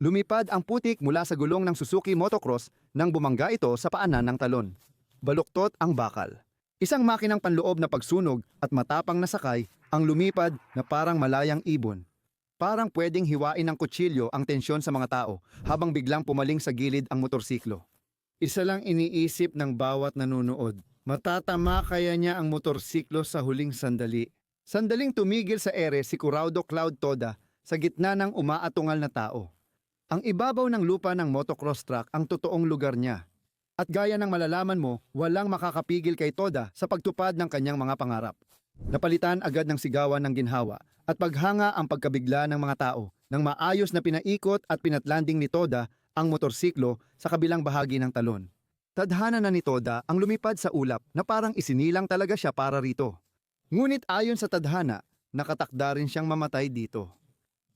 Lumipad ang putik mula sa gulong ng Suzuki Motocross nang bumangga ito sa paanan ng talon. Baluktot ang bakal. Isang makinang panloob na pagsunog at matapang na sakay ang lumipad na parang malayang ibon. Parang pwedeng hiwain ng kutsilyo ang tensyon sa mga tao habang biglang pumaling sa gilid ang motorsiklo. Isa lang iniisip ng bawat nanunood. Matatama kaya niya ang motorsiklo sa huling sandali. Sandaling tumigil sa ere si Curaudo Cloud Toda sa gitna ng umaatungal na tao. Ang ibabaw ng lupa ng motocross track ang totoong lugar niya. At gaya ng malalaman mo, walang makakapigil kay Toda sa pagtupad ng kanyang mga pangarap. Napalitan agad ng sigawan ng ginhawa at paghanga ang pagkabigla ng mga tao nang maayos na pinaikot at pinatlanding ni Toda ang motorsiklo sa kabilang bahagi ng talon. Tadhana na ni Toda ang lumipad sa ulap na parang isinilang talaga siya para rito. Ngunit ayon sa tadhana, nakatakda rin siyang mamatay dito.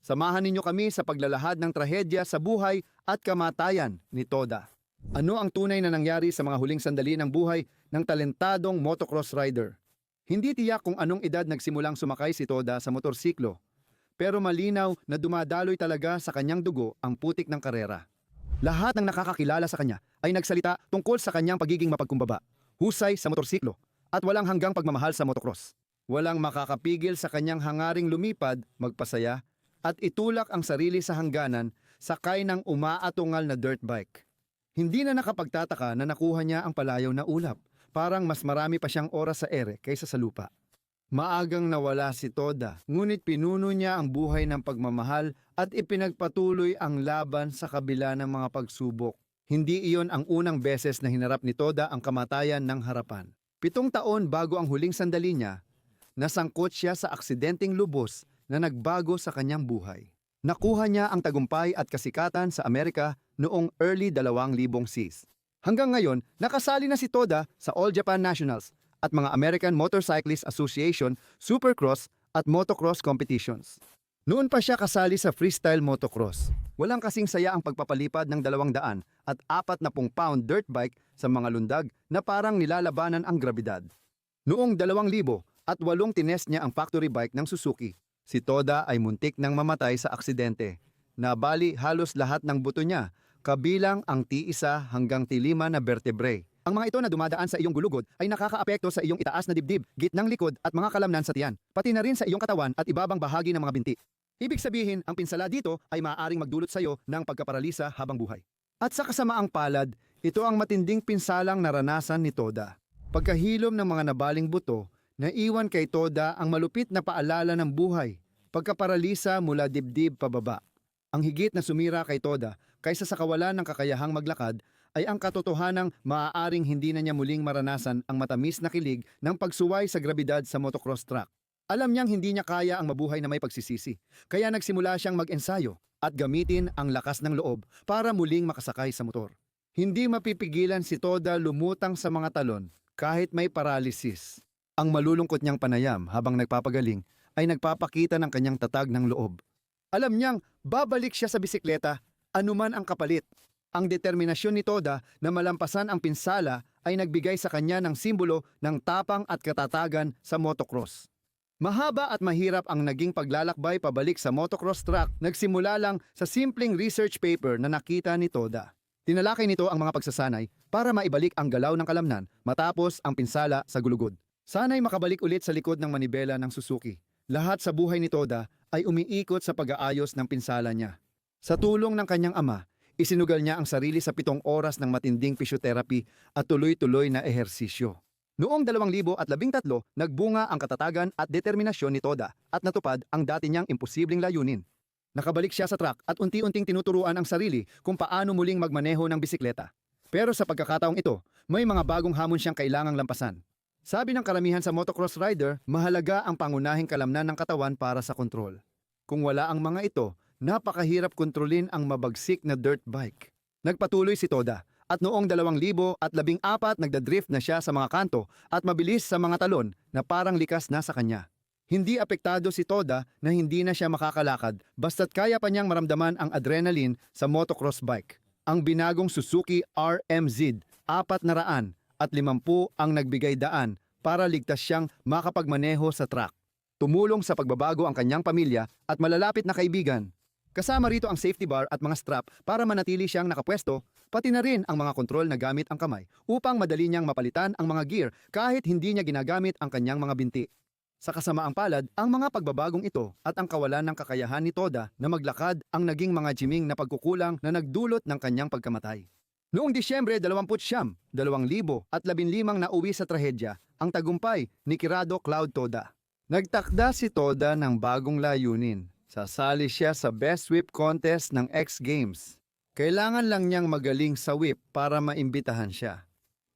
Samahan ninyo kami sa paglalahad ng trahedya sa buhay at kamatayan ni Toda. Ano ang tunay na nangyari sa mga huling sandali ng buhay ng talentadong motocross rider? Hindi tiyak kung anong edad nagsimulang sumakay si Toda sa motorsiklo, pero malinaw na dumadaloy talaga sa kanyang dugo ang putik ng karera. Lahat ng nakakakilala sa kanya ay nagsalita tungkol sa kanyang pagiging mapagkumbaba, husay sa motorsiklo, at walang hanggang pagmamahal sa motocross. Walang makakapigil sa kanyang hangaring lumipad, magpasaya, at itulak ang sarili sa hangganan sakay ng umaatungal na dirt bike. Hindi na nakapagtataka na nakuha niya ang palayaw na ulap. Parang mas marami pa siyang oras sa ere kaysa sa lupa. Maagang nawala si Toda, ngunit pinuno niya ang buhay ng pagmamahal at ipinagpatuloy ang laban sa kabila ng mga pagsubok. Hindi iyon ang unang beses na hinarap ni Toda ang kamatayan ng harapan. Pitong taon bago ang huling sandali niya, nasangkot siya sa aksidenteng lubos na nagbago sa kanyang buhay. Nakuha niya ang tagumpay at kasikatan sa Amerika noong early 2000 Cs. Hanggang ngayon, nakasali na si Toda sa All Japan Nationals at mga American Motorcyclist Association Supercross at Motocross competitions. Noon pa siya kasali sa freestyle motocross. Walang kasing saya ang pagpapalipad ng 200 at 40 pound dirt bike sa mga lundag na parang nilalabanan ang grabidad. Noong 2000 at walong tinest niya ang factory bike ng Suzuki. Si Toda ay muntik nang mamatay sa aksidente. Nabali halos lahat ng buto niya, kabilang ang T1 hanggang T5 na vertebrae. Ang mga ito na dumadaan sa iyong gulugod ay nakakaapekto sa iyong itaas na dibdib, gitnang likod at mga kalamnan sa tiyan, pati na rin sa iyong katawan at ibabang bahagi ng mga binti. Ibig sabihin, ang pinsala dito ay maaaring magdulot sa iyo ng pagkaparalisa habang buhay. At sa kasamaang palad, ito ang matinding pinsalang naranasan ni Toda. Pagkahilom ng mga nabaling buto, naiwan kay Toda ang malupit na paalala ng buhay, pagkaparalisa mula dibdib pababa. Ang higit na sumira kay Toda kaysa sa kawalan ng kakayahang maglakad ay ang katotohanang maaaring hindi na niya muling maranasan ang matamis na kilig ng pagsuway sa grabidad sa motocross track. Alam niyang hindi niya kaya ang mabuhay na may pagsisisi, kaya nagsimula siyang mag-ensayo at gamitin ang lakas ng loob para muling makasakay sa motor. Hindi mapipigilan si Toda lumutang sa mga talon kahit may paralysis. Ang malulungkot niyang panayam habang nagpapagaling ay nagpapakita ng kanyang tatag ng loob. Alam niyang babalik siya sa bisikleta anuman ang kapalit. Ang determinasyon ni Toda na malampasan ang pinsala ay nagbigay sa kanya ng simbolo ng tapang at katatagan sa motocross. Mahaba at mahirap ang naging paglalakbay pabalik sa motocross track nagsimula lang sa simpleng research paper na nakita ni Toda. Tinalakay nito ang mga pagsasanay para maibalik ang galaw ng kalamnan matapos ang pinsala sa gulugod. Sana'y makabalik ulit sa likod ng manibela ng Suzuki. Lahat sa buhay ni Toda ay umiikot sa pag-aayos ng pinsala niya. Sa tulong ng kanyang ama, isinugal niya ang sarili sa pitong oras ng matinding physiotherapy at tuloy-tuloy na ehersisyo. Noong 2013, nagbunga ang katatagan at determinasyon ni Toda at natupad ang dati niyang imposibleng layunin. Nakabalik siya sa track at unti-unting tinuturuan ang sarili kung paano muling magmaneho ng bisikleta. Pero sa pagkakataong ito, may mga bagong hamon siyang kailangang lampasan. Sabi ng karamihan sa motocross rider, mahalaga ang pangunahing kalamnan ng katawan para sa kontrol. Kung wala ang mga ito, napakahirap kontrolin ang mabagsik na dirt bike. Nagpatuloy si Toda at noong 2014 nagdadrift na siya sa mga kanto at mabilis sa mga talon na parang likas na sa kanya. Hindi apektado si Toda na hindi na siya makakalakad basta't kaya pa niyang maramdaman ang adrenaline sa motocross bike. Ang binagong Suzuki RMZ 400 at 50 ang nagbigay daan para ligtas siyang makapagmaneho sa track. Tumulong sa pagbabago ang kanyang pamilya at malalapit na kaibigan. Kasama rito ang safety bar at mga strap para manatili siyang nakapwesto, pati na rin ang mga kontrol na gamit ang kamay upang madali niyang mapalitan ang mga gear kahit hindi niya ginagamit ang kanyang mga binti. Sa kasamaang palad, ang mga pagbabagong ito at ang kawalan ng kakayahan ni Toda na maglakad ang naging mga jiming na pagkukulang na nagdulot ng kanyang pagkamatay. Noong Disyembre 29, 2015 na uwi sa trahedya ang tagumpay ni Kirado Cloud Toda. Nagtakda si Toda ng bagong layunin. Sasali siya sa Best Whip Contest ng X Games. Kailangan lang niyang magaling sa whip para maimbitahan siya.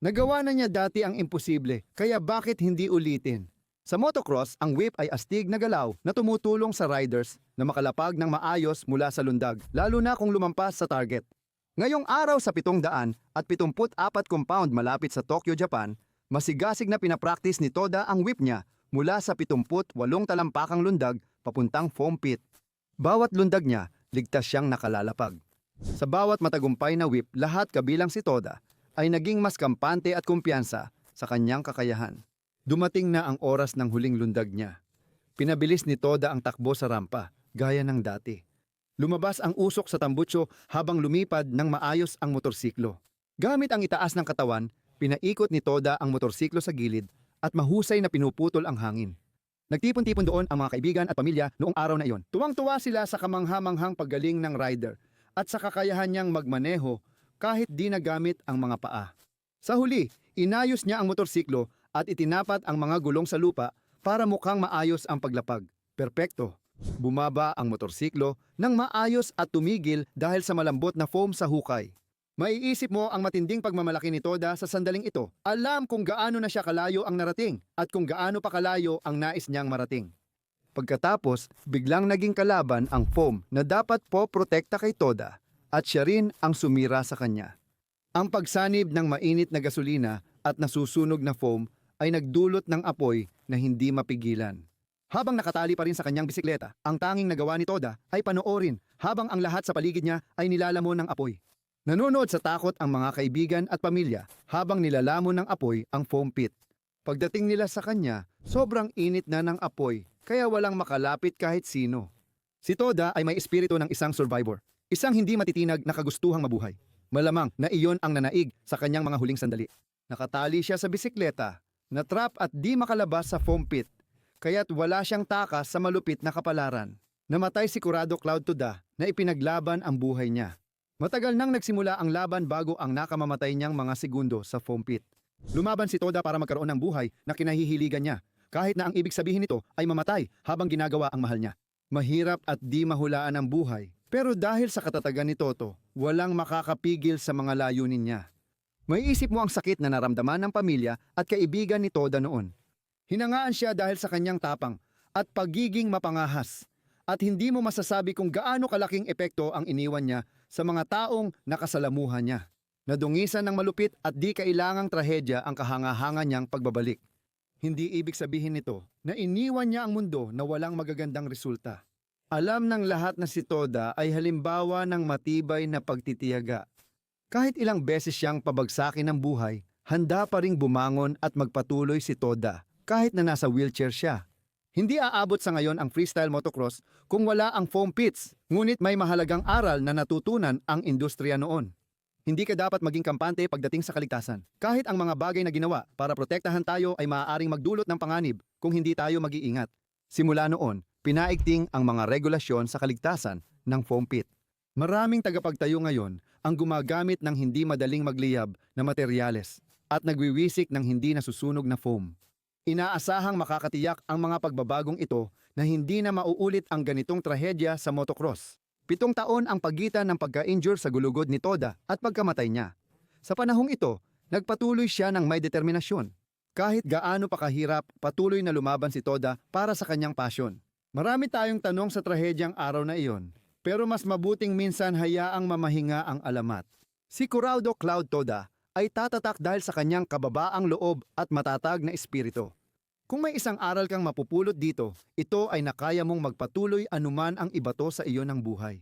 Nagawa na niya dati ang imposible, kaya bakit hindi ulitin? Sa motocross, ang whip ay astig na galaw na tumutulong sa riders na makalapag ng maayos mula sa lundag, lalo na kung lumampas sa target. Ngayong araw sa 700 at 74 compound malapit sa Tokyo, Japan, masigasig na pinapraktis ni Toda ang whip niya mula sa 78 talampakang lundag papuntang foam pit. Bawat lundag niya, ligtas siyang nakalalapag. Sa bawat matagumpay na whip, lahat kabilang si Toda ay naging mas kampante at kumpiyansa sa kanyang kakayahan. Dumating na ang oras ng huling lundag niya. Pinabilis ni Toda ang takbo sa rampa, gaya ng dati. Lumabas ang usok sa tambutso habang lumipad ng maayos ang motorsiklo. Gamit ang itaas ng katawan, pinaikot ni Toda ang motorsiklo sa gilid at mahusay na pinuputol ang hangin. Nagtipon-tipon doon ang mga kaibigan at pamilya noong araw na iyon. Tuwang-tuwa sila sa kamanghamanghang paggaling ng rider at sa kakayahan niyang magmaneho kahit di nagamit ang mga paa. Sa huli, inayos niya ang motorsiklo at itinapat ang mga gulong sa lupa para mukhang maayos ang paglapag. Perpekto. Bumaba ang motorsiklo nang maayos at tumigil dahil sa malambot na foam sa hukay. Maiisip mo ang matinding pagmamalaki ni Toda sa sandaling ito. Alam kung gaano na siya kalayo ang narating at kung gaano pa kalayo ang nais niyang marating. Pagkatapos, biglang naging kalaban ang foam na dapat po protekta kay Toda at siya rin ang sumira sa kanya. Ang pagsanib ng mainit na gasolina at nasusunog na foam ay nagdulot ng apoy na hindi mapigilan. Habang nakatali pa rin sa kanyang bisikleta, ang tanging nagawa ni Toda ay panoorin habang ang lahat sa paligid niya ay nilalamon ng apoy. Nanonood sa takot ang mga kaibigan at pamilya habang nilalamon ng apoy ang foam pit. Pagdating nila sa kanya, sobrang init na ng apoy kaya walang makalapit kahit sino. Si Toda ay may espiritu ng isang survivor, isang hindi matitinag na kagustuhang mabuhay. Malamang na iyon ang nanaig sa kanyang mga huling sandali. Nakatali siya sa bisikleta, natrap at di makalabas sa foam pit, kaya't wala siyang takas sa malupit na kapalaran. Namatay si Curado Cloud Toda na ipinaglaban ang buhay niya. Matagal nang nagsimula ang laban bago ang nakamamatay niyang mga segundo sa foam pit. Lumaban si Toda para magkaroon ng buhay na kinahihiligan niya, kahit na ang ibig sabihin nito ay mamatay habang ginagawa ang mahal niya. Mahirap at di mahulaan ang buhay, pero dahil sa katatagan ni Toto, walang makakapigil sa mga layunin niya. May isip mo ang sakit na naramdaman ng pamilya at kaibigan ni Toda noon. Hinangaan siya dahil sa kanyang tapang at pagiging mapangahas. At hindi mo masasabi kung gaano kalaking epekto ang iniwan niya sa mga taong nakasalamuhan niya. Nadungisan ng malupit at di kailangang trahedya ang kahanga-hanga niyang pagbabalik. Hindi ibig sabihin nito na iniwan niya ang mundo na walang magagandang resulta. Alam ng lahat na si Toda ay halimbawa ng matibay na pagtitiyaga. Kahit ilang beses siyang pabagsakin ng buhay, handa pa ring bumangon at magpatuloy si Toda kahit na nasa wheelchair siya. Hindi aabot sa ngayon ang freestyle motocross kung wala ang foam pits, ngunit may mahalagang aral na natutunan ang industriya noon. Hindi ka dapat maging kampante pagdating sa kaligtasan. Kahit ang mga bagay na ginawa para protektahan tayo ay maaaring magdulot ng panganib kung hindi tayo mag-iingat. Simula noon, pinaigting ang mga regulasyon sa kaligtasan ng foam pit. Maraming tagapagtayo ngayon ang gumagamit ng hindi madaling magliyab na materyales at nagwiwisik ng hindi nasusunog na foam. Inaasahang makakatiyak ang mga pagbabagong ito na hindi na mauulit ang ganitong trahedya sa motocross. Pitong taon ang pagitan ng pagka-injure sa gulugod ni Toda at pagkamatay niya. Sa panahong ito, nagpatuloy siya ng may determinasyon. Kahit gaano pa kahirap, patuloy na lumaban si Toda para sa kanyang pasyon. Marami tayong tanong sa trahedyang araw na iyon, pero mas mabuting minsan hayaang mamahinga ang alamat. Si Curaudo Cloud Toda ay tatatak dahil sa kanyang kababaang loob at matatag na espiritu. Kung may isang aral kang mapupulot dito, ito ay nakaya mong magpatuloy anuman ang ibato sa iyo ng buhay.